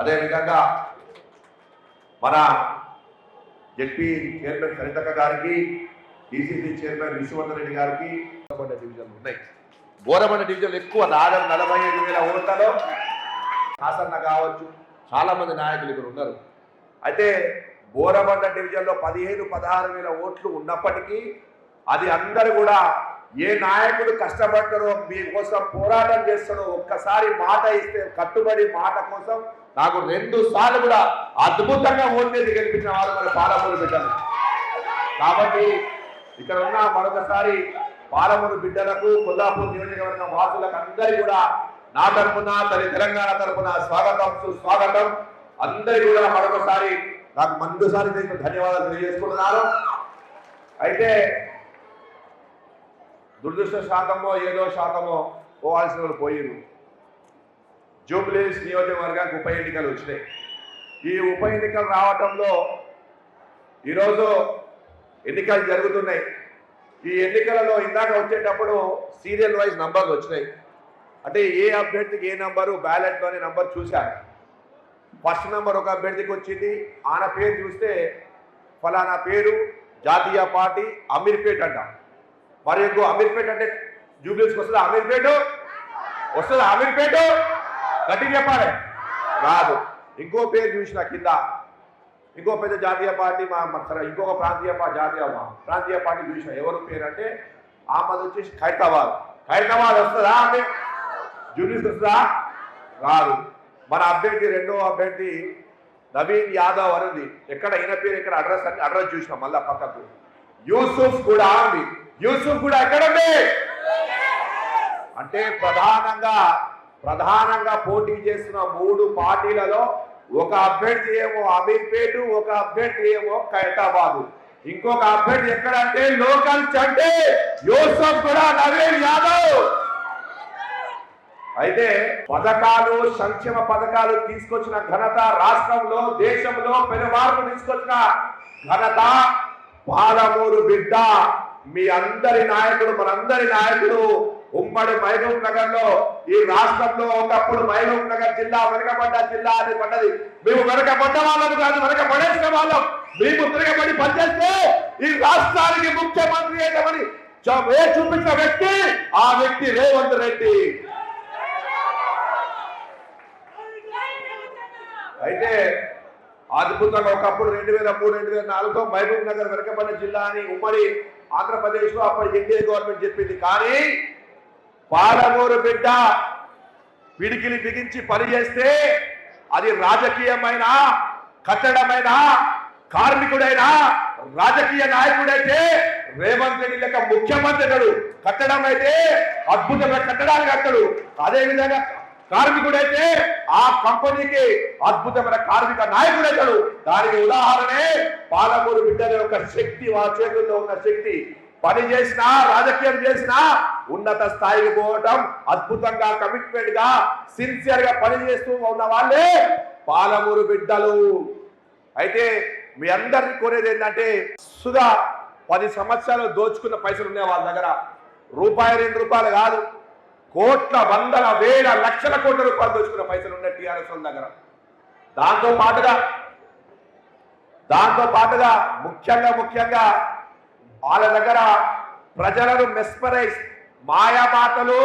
అదేవిధంగా మన ZP chairman సరితక్క గారికి డిసిసి చైర్మన్ విశ్వవర్ధన్ రెడ్డి గారికి బోరబండ డివిజన్లు ఉన్నాయి. బోరబండ డివిజన్ ఎక్కువ దాదాపు నలభై ఐదు వేల ఓట్లలో హాసన్న కావచ్చు. చాలామంది నాయకులు ఇక్కడ ఉన్నారు. అయితే బోరబండ డివిజన్లో పదిహేను పదహారు వేల ఓట్లు ఉన్నప్పటికీ అది అందరూ కూడా ఏ నాయకుడు కష్టపడతారో మీకోసం పోరాటం చేస్తాడో ఒక్కసారి మాట ఇస్తే కట్టుబడి మాట కోసం నాకు రెండు సార్లు కూడా అద్భుతంగా ఓట్లేసి గెలిపించిన వారు మరి పాలమూరు బిడ్డలు. కాబట్టి ఇక్కడ ఉన్న మరొకసారి పాలమూరు బిడ్డలకు కొల్లాపూర్ నియోజకవర్గం వాసులకు అందరి కూడా నా తరపున తల్లి తెలంగాణ తరపున స్వాగతం సుస్వాగతం. అందరి కూడా మరొకసారి నాకు మందుసారి ధన్యవాదాలు తెలియజేసుకుంటున్నాను. అయితే దురదృష్ట శాతమో ఏదో శాతమో పోవాల్సిన వాళ్ళు పోయిరు జూబ్లీస్ నియోజకవర్గానికి ఉప ఎన్నికలు వచ్చినాయి. ఈ ఉప ఎన్నికలు రావటంలో ఈరోజు ఎన్నికలు జరుగుతున్నాయి. ఈ ఎన్నికలలో ఇందాక వచ్చేటప్పుడు సీరియల్ వైజ్ నంబర్లు వచ్చినాయి. అంటే ఏ అభ్యర్థికి ఏ నంబరు బ్యాలెట్లోని నంబర్ చూశాను ఫస్ట్ నంబర్ ఒక అభ్యర్థికి వచ్చింది. ఆయన పేరు చూస్తే ఫలానా పేరు జాతీయ పార్టీ అమీర్పేట్ అంట. మరి ఇంకో అమీర్పేట్ అంటే జూబ్లీస్కి వస్తుందా అమీర్పేట? వస్తుందా అమీర్పేట? గట్టి చెప్పాలి. రాదు. ఇంకో పేరు చూసిన కింద. ఇంకో పెద్ద జాతీయ పార్టీ మా సరే ఇంకొక ప్రాంతీయ జాతీయ ప్రాంతీయ పార్టీ చూసిన ఎవరు పేరు అంటే ఆమెది వచ్చేసి ఖైరతాబాద్. ఖైరతాబాద్ వస్తుందా? అంటే జూనియర్స్ వస్తుందా? రాదు. మన అభ్యర్థి రెండో అభ్యర్థి నవీన్ యాదవ్ అనేది ఎక్కడ ఈయన పేరు ఎక్కడ అడ్రస్ అని అడ్రస్ చూసిన మళ్ళా పక్కకు. యూసుఫ్ కూడా ఉంది. యూసుఫ్ కూడా ఎక్కడ అంటే ప్రధానంగా ప్రధానంగా పోటీ చేస్తున్న మూడు పార్టీలలో ఒక అభ్యర్థి ఏమో అమీర్పేట ఒక అభ్యర్థి ఏమో ఖైరతాబాదు. ఇంకొక అభ్యర్థి ఎక్కడంటే లోకల్ చంటే యోసఫ్ కూడా నవీన్ యాదవ్. అయితే పథకాలు సంక్షేమ పథకాలు తీసుకొచ్చిన ఘనత రాష్ట్రంలో దేశంలో పెనుమార్పు తీసుకొచ్చిన ఘనత పాలమూరు బిడ్డ. మీ అందరి నాయకుడు మనందరి నాయకుడు ఉమ్మడి మహబూబ్ నగర్లో ఈ రాష్ట్రంలో ఒకప్పుడు మహబూబ్ నగర్ జిల్లా వెనకబడ్డ జిల్లా అని పడ్డది. మేము వెనకబడ్డ వాళ్ళం కాదు వెనకబడేసిన వాళ్ళం. మేము తిరగబడి పనిచేస్తే ఈ రాష్ట్రానికి ముఖ్యమంత్రి అయినమని చ- చూపించిన వ్యక్తి? ఆ వ్యక్తి రేవంత్ రెడ్డి. అయితే అద్భుతంగా ఒకప్పుడు రెండు వేల మూడు రెండు వేల నాలుగులో మహబూబ్ నగర్ వెనకబడిన జిల్లా అని ఉమ్మడి ఆంధ్రప్రదేశ్లో అప్పటి ఎన్డీఏ గవర్నమెంట్ చెప్పింది. కానీ పాలమూరు బిడ్డ పిడికిలి బిగించి పని చేస్తే అది రాజకీయమైన కట్టడమైన కార్మికుడైనా రాజకీయ నాయకుడైతే రేవంత్ రెడ్డి లెక్క ముఖ్యమంత్రి అతడు. కట్టడం అయితే అద్భుతమైన కట్టడాన్ని కట్టడు. అదే విధంగా కార్మికుడైతే ఆ కంపెనీకి అద్భుతమైన కార్మిక నాయకుడైతాడు. దానికి ఉదాహరణే పాలమూరు బిడ్డల యొక్క శక్తి వాళ్ళ చేతుల్లో ఉన్న శక్తి. పని చేసినా రాజకీయం చేసినా ఉన్నత స్థాయికి పోవటం అద్భుతంగా కమిట్మెంట్గా సిన్సియర్గా పని చేస్తూ ఉన్న వాళ్ళే పాలమూరు బిడ్డలు. అయితే మీ అందరిని కోరేది ఏంటంటే సుధా పది సంవత్సరాలు దోచుకున్న పైసలు ఉన్నాయి వాళ్ళ దగ్గర. రూపాయి రెండు రూపాయలు కాదు. కోట్ల వందల వేల లక్షల కోట్ల రూపాయలు దోచుకున్న పైసలు ఉన్నాయి టీఆర్ఎస్ వాళ్ళ దగ్గర. దాంతో పాటుగా దాంతో పాటుగా ముఖ్యంగా ముఖ్యంగా వాళ్ళ దగ్గర ప్రజలను మెస్పరైజ్ మాయా మాటలు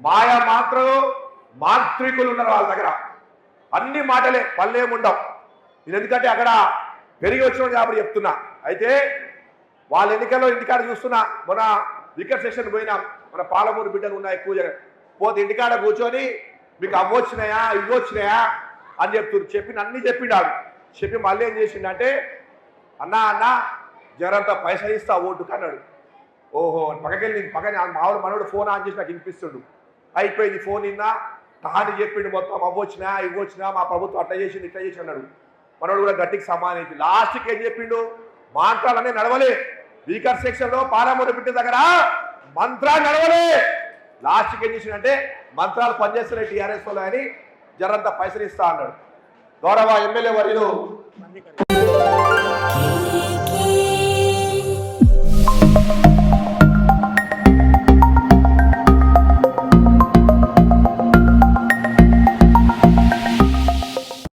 మాయా మాత్రలు మాంత్రికులు ఉన్నారు వాళ్ళ దగ్గర. అన్ని మాటలే పల్లెముండవు ఇది ఎందుకంటే అక్కడ పెరిగి వచ్చిన కాబట్టి చెప్తున్నా. అయితే వాళ్ళ ఎన్నికల్లో ఇంటికాడ చూస్తున్నా మన వికెట్ సెషన్ పోయినా. మన పాలమూరు బిడ్డలు ఉన్నాయి ఎక్కువ జనం. పోతే ఇంటికాడ కూర్చొని మీకు అవ్వొచ్చినాయా ఇవ్వొచ్చినాయా అని చెప్తున్నారు. చెప్పిన అన్ని చెప్పిండాడు. చెప్పి మళ్ళీ ఏం చేసిండంటే అన్నా అన్నా జరంత పైసలు ఇస్తా ఓటుకు అన్నాడు. ఓహో పక్కకెళ్ళి నేను పక్కన మామూలు మనోడు ఫోన్ ఆన్ చేసి నాకు వినిపిస్తుండు. అయిపోయింది ఫోన్ నిన్న తాను చెప్పిండు మొత్తం అవ్వచ్చినా ఇవ్వచ్చినా మా ప్రభుత్వం అట్లా చేసింది ఇట్లా చేసి అన్నాడు. మనోడు కూడా గట్టికి సమానైంది లాస్ట్కి ఏం చెప్పిండు? మంత్రాలనే నడవలే. స్పీకర్ సెక్షన్లో పాలమూరు పెట్టే దగ్గర మంత్రాలు నడవలే. లాస్ట్కి ఏం చేసిండంటే మంత్రాలు పనిచేస్తున్నాయి టీఆర్ఎస్ వాళ్ళు అని జరంత పైసలు ఇస్తా అన్నాడు. గౌరవ ఎమ్మెల్యే వర్యులు.